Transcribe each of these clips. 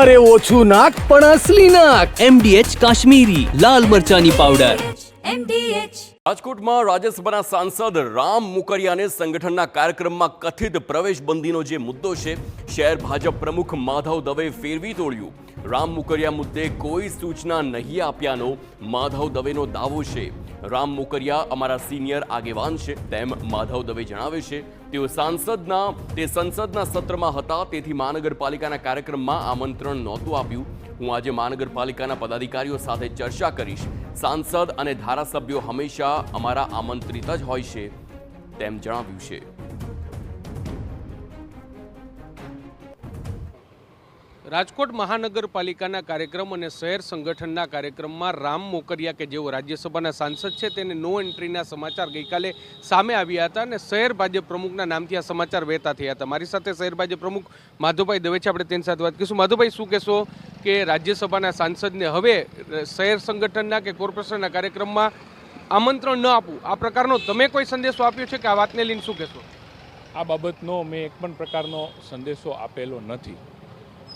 અરે ઓછું નાક પણ અસલી નાક એમડીએચ કાશ્મીરી લાલ મરચાની પાવડર. MDH રાજકોટમાં રાજ્યસભાના સાંસદ રામ મુકરિયાને સંગઠનના કાર્યક્રમમાં કથિત પ્રવેશબંધીનો જે મુદ્દો છે શહેર ભાજપ પ્રમુખ માધવ દવે ફેરવી તોડ્યું. રામ મુકરિયા મુદ્દે કોઈ સૂચના નહીં આપ્યાનો માધવ દવેનો દાવો છે. રામ મુકરિયા અમારા સિનિયર આગેવાન છે. તેમ માધવ દવે જણાવે છે. તેઓ સાંસદના, તે સંસદના સત્રમાં હતા. તેથી મહાનગરપાલિકાના કાર્યક્રમમાં આમંત્રણ નહોતું આપ્યું. હું આજે મહાનગરપાલિકાના પદાધિકારીઓ સાથે ચર્ચા કરીશ. સાંસદ અને ધારાસભ્યો હંમેશા અમારા આમંત્રિત જ હોય છે, તેમ જણાવ્યું છે. રાજકોટ મહાનગરપાલિકાના કાર્યક્રમ અને શહેર સંગઠનના કાર્યક્રમમાં રામ મોકરિયા કે જેઓ રાજ્યસભાના સાંસદ છે તેને નો એન્ટ્રીના સમાચાર ગઈકાલે સામે આવ્યા હતા અને શહેર ભાજપ પ્રમુખના નામથી આ સમાચાર વહેતા થયા હતા. મારી સાથે શહેર ભાજપ પ્રમુખ માધુભાઈ દવે છે. આપણે તેની સાથે વાત કરીશું. માધુભાઈ, શું કહેશો કે રાજ્યસભાના સાંસદને હવે શહેર સંગઠનના કે કોર્પોરેશનના કાર્યક્રમમાં આમંત્રણ ન આપવું, આ પ્રકારનો તમે કોઈ સંદેશો આપ્યો છે કે આ વાતને લઈને શું કહેશો? આ બાબતનો મેં એક પણ પ્રકારનો સંદેશો આપેલો નથી.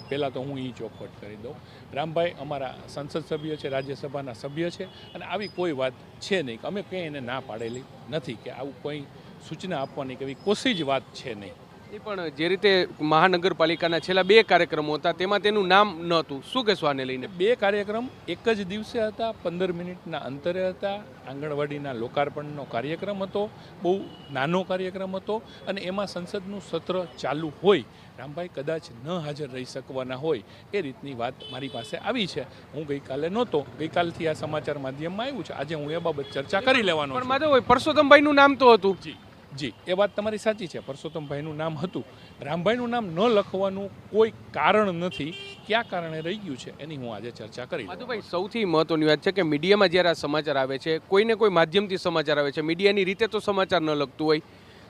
પહેલાં તો હું એ ચોખવટ કરી દઉં. રામભાઈ અમારા સંસદ સભ્ય છે, રાજ્યસભાના સભ્ય છે અને આવી કોઈ વાત છે નહીં. અમે કંઈ એને ના પાડેલી નથી કે આવું કોઈ સૂચના આપવાની કે એવી કોશી જ વાત છે નહીં. એ પણ જે રીતે મહાનગરપાલિકાના છેલ્લા બે કાર્યક્રમો હતા તેમાં તેનું નામ ન હતું શું કહેશો આને લઈને? બે કાર્યક્રમ એક જ દિવસે હતા પંદર મિનિટના અંતરે હતા. આંગણવાડીના લોકાર્પણનો કાર્યક્રમ હતો બહુ નાનો કાર્યક્રમ હતો અને એમાં સંસદનું સત્ર ચાલુ હોય રામભાઈ કદાચ ન હાજર રહી શકવાના હોય એ રીતની વાત મારી પાસે આવી છે. હું ગઈકાલે નહોતો ગઈકાલથી આ સમાચાર માધ્યમમાં આવ્યું છે. આજે હું એ બાબત ચર્ચા કરી લેવાનો પણ માધવભાઈ પરસોત્તમભાઈનું નામ તો હતું. જી. જી એ વાત તમારી સાચી છે. પરસોત્તમભાઈનું નામ હતું. રામભાઈનું નામ ન લખવાનું કોઈ કારણ નથી. કયા કારણે રહી ગયું છે એની હું આજે ચર્ચા કરી. માધુભાઈ સૌથી મહત્વની વાત છે કે મીડિયામાં જ્યારે આ સમાચાર આવે છે કોઈને કોઈ માધ્યમથી સમાચાર આવે છે મીડિયાની રીતે તો સમાચાર ન લખતું હોય.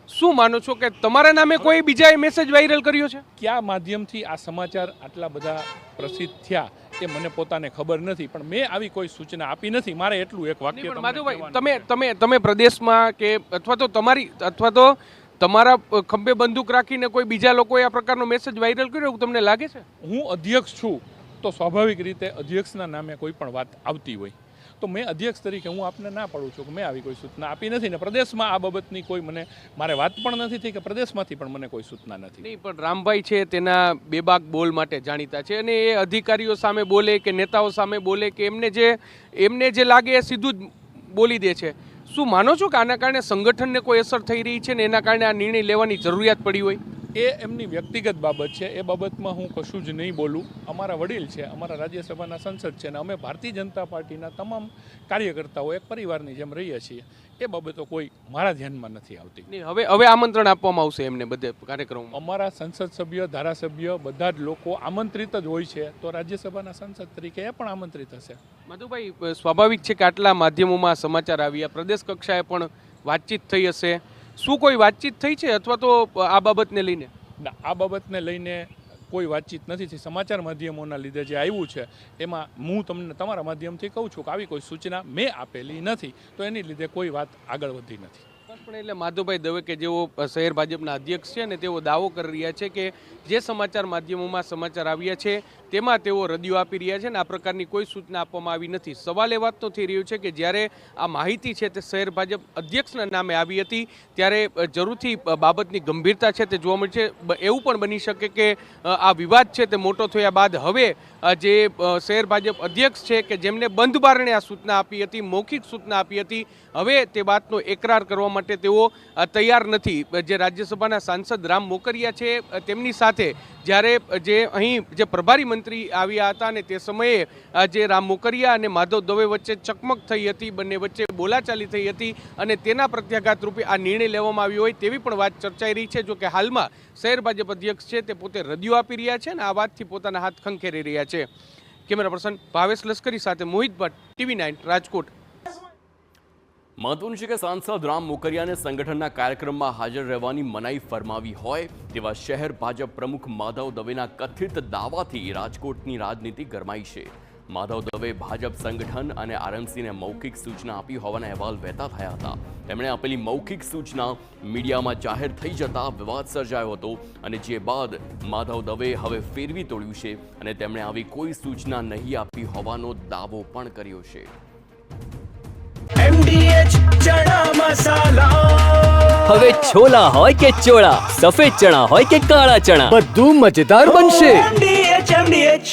શું માનો છો કે તમારા નામે કોઈ બીજાએ મેસેજ વાયરલ કર્યો છે? કયા માધ્યમથી આ સમાચાર આટલા બધા પ્રસિદ્ધ થયા? એ મને પોતાને ખબર નથી પણ મેં આવી કોઈ સૂચના આપી નથી. મારે એટલું એક વાક્ય કહેવાનું તમે તમે તમે પ્રદેશમાં કે અથવા તો તમારી અથવા તો તમારા ખંભે બંદૂક રાખીને કોઈ બીજા લોકોએ આ પ્રકારનો મેસેજ વાયરલ કર્યો એવું તમને લાગે છે? હું અધ્યક્ષ છું તો સ્વાભાવિક રીતે અધ્યક્ષના નામે કોઈ પણ વાત આવતી હોય. તો મેં અધ્યક્ષ તરીકે હું આપને ના પાડું છું કે મેં આવી કોઈ સૂચના આપી નથી ને પ્રદેશમાં આ બાબતની કોઈ મને મારે વાત પણ નથી થઈ કે પ્રદેશમાંથી પણ મને કોઈ સૂચના નથી. નહીં, પણ રામભાઈ છે તેના બેબાક બોલ માટે જાણીતા છે અને એ અધિકારીઓ સામે બોલે કે નેતાઓ સામે બોલે કે એમને જે એમને જે લાગે એ સીધું જ બોલી દે છે. શું માનો છો કે આના કારણે સંગઠનને કોઈ અસર થઈ રહી છે ને એના કારણે આ નિર્ણય લેવાની જરૂરિયાત પડી હોય? એ એમની વ્યક્તિગત બાબત છે. એ બાબતમાં હું કશું જ નહીં બોલું. અમારા વડીલ છે અમારા રાજ્યસભાના સંસદ છે અને અમે ભારતીય જનતા પાર્ટીના તમામ કાર્યકર્તાઓ એક પરિવારની જેમ રહીએ છીએ. એ બાબતો કોઈ મારા ધ્યાનમાં નથી આવતી. હવે હવે આમંત્રણ આપવામાં આવશે એમને બધે કાર્યક્રમ અમારા સંસદ સભ્ય ધારાસભ્ય બધા જ લોકો આમંત્રિત જ હોય છે. તો રાજ્યસભાના સંસદ તરીકે એ પણ આમંત્રિત હશે. મધુભાઈ સ્વાભાવિક છે કે આટલા માધ્યમોમાં સમાચાર આવ્યા. પ્રદેશ કક્ષાએ પણ વાતચીત થઈ હશે. શું કોઈ વાતચીત થઈ છે અથવા તો આ બાબતને લઈને? ના આ બાબતને લઈને કોઈ વાતચીત નથી થઈ. સમાચાર માધ્યમોના લીધે જે આવ્યું છે એમાં હું તમને તમારા માધ્યમથી કહું છું કે આવી કોઈ સૂચના મેં આપેલી નથી તો એની લીધે કોઈ વાત આગળ વધી નથી. પણ એટલે માધવભાઈ દવે કે જેઓ શહેર ભાજપના અધ્યક્ષ છે ને તેઓ દાવો કરી રહ્યા છે કે જે સમાચાર માધ્યમોમાં સમાચાર આવ્યા છે તેમાં તેઓ રદિયો આપી રહ્યા છે ને આ પ્રકારની કોઈ સૂચના આપવામાં આવી નથી. સવાલ એ વાતનો થઈ રહ્યો છે કે જ્યારે આ માહિતી છે તે શહેર ભાજપ અધ્યક્ષના નામે આવી હતી, ત્યારે જરૂરથી બાબતની ગંભીરતા છે તે જોવા મળશે. એવું પણ બની શકે કે આ વિવાદ છે તે મોટો થયા બાદ હવે જે શહેર ભાજપ અધ્યક્ષ છે કે જેમને બંધ બારણે આ સૂચના આપી હતી, મૌખિક સૂચના આપી હતી, હવે તે વાતનો એકરાર કરવા માટે તેઓ તૈયાર નથી. જે રાજ્યસભાના સાંસદ રામ મોકરિયા છે તેમની સાથે જ્યારે જે અહીં જે પ્રભારી મંત્રી આવ્યા હતા અને તે સમયે જે રામ મોકરિયા અને માધવ દવે વચ્ચે ચકમક થઈ હતી, બંને વચ્ચે બોલાચાલી થઈ હતી અને તેના પ્રત્યાઘાત રૂપે આ નિર્ણય લેવામાં આવ્યો હોય તેવી પણ વાત ચર્ચાઈ રહી છે. જો કે હાલમાં શહેર ભાજપ અધ્યક્ષ છે તે પોતે રદિયો આપી રહ્યા છે અને આ વાતથી પોતાના હાથ ખંખેરી રહ્યા છે. કેમેરા પર્સન ભાવેશ લશ્કરી સાથે મોહિત ભટ્ટ, ટીવી નાઇન, રાજકોટ. મહત્વનું છે કે સાંસદ રામ મોકરિયાને સંગઠનના કાર્યક્રમમાં હાજર રહેવાની મનાઈ ફરમાવી હોય તેવા શહેર ભાજપ પ્રમુખ માધવ દવેના કથિત દાવાથી રાજકોટની રાજનીતિ ગરમાઈ છે. માધવ દવે ભાજપ સંગઠન અને આરએમસીને મૌખિક સૂચના આપી હોવાના અહેવાલ વહેતા થયા હતા. તેમણે આપેલી મૌખિક સૂચના મીડિયામાં જાહેર થઈ જતા વિવાદ સર્જાયો હતો અને જે બાદ માધવ દવે હવે ફેરવી તોડ્યું છે અને તેમણે આવી કોઈ સૂચના નહીં આપી હોવાનો દાવો પણ કર્યો છે. હવે છોલા હોય કે ચોળા સફેદ ચણા હોય કે કાળા ચણા બધું મજેદાર બનશે.